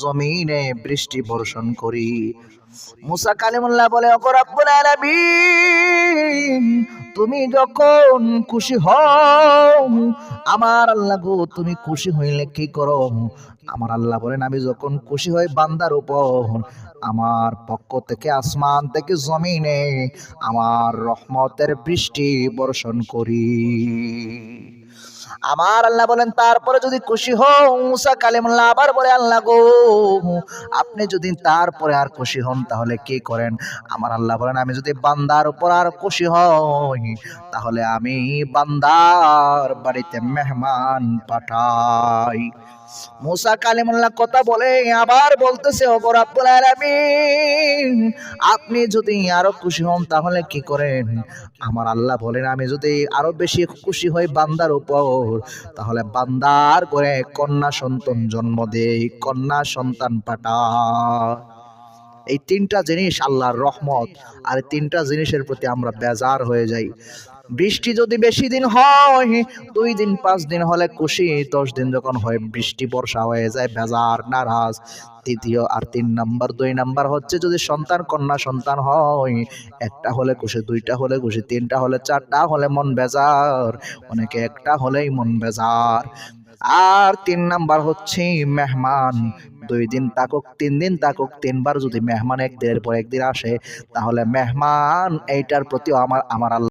জমিনে বৃষ্টি বর্ষণ করি। মুসা কালিমুল্লাহ বলে অকর রব্বুল আলামিন, তুমি যখন খুশি হও, আমার আল্লাহ গো, তুমি খুশি হইলে কি করো? আমার আল্লাহ বলেন, আমি যখন খুশি হই বান্দার উপর, আমার পক্ষ থেকে, আসমান থেকে, জমিনে আমার রহমতের বৃষ্টি বর্ষণ করি। আমার আল্লাহ বলেন, তারপরে যদি খুশি হও, মুসা কালিমুল্লাহ আবার বলে, আল্লাহ গো, আপনি যদি তারপরে আর খুশি হন, তাহলে কি করেন? আমার আল্লাহ বলেন, আমি যদি বান্দার উপর আর খুশি হই, তাহলে আমি বান্দার বাড়িতে মেহমান পাঠাই। মুসা কালিমুল্লাহ কথা বলে আবার বলতেছে আপনি যদি আরও খুশি হন, তাহলে কি করেন? আমার আল্লাহ বলেন, আমি যদি আরও বেশি খুশি হই বান্দার উপর তাহলে বান্দার করে কন্যা সন্তান জন্ম দেই, কন্যা সন্তান পাটা এই তিনটা জিনিস আল্লাহর রহমত, আর তিনটা জিনিসের প্রতি আমরা বেজার হয়ে যাই। বৃষ্টি যদি বেশি দিন হয়, দুই দিন, পাঁচ দিন হলে খুশি, দশ দিন যখন হয়, বৃষ্টি, বর্ষা হয়ে যায় বেজার নারাজ। তৃতীয় আর তিন নাম্বার, দুই নাম্বার হচ্ছে যদি সন্তান, কন্যা সন্তান হয়, একটা হলে খুশি, দুইটা হলে খুশি, তিনটা হলে চারটা হলে মন বেজার অনেকে একটা হলেই মন বেজার আর তিন নাম্বার হচ্ছে মেহমান, দুই দিন তাকুক, তিন দিন তাকুক, তিনবার যদি মেহমান একদিনের পর একদিন আসে, তাহলে মেহমান, এইটার প্রতিও আমার আমার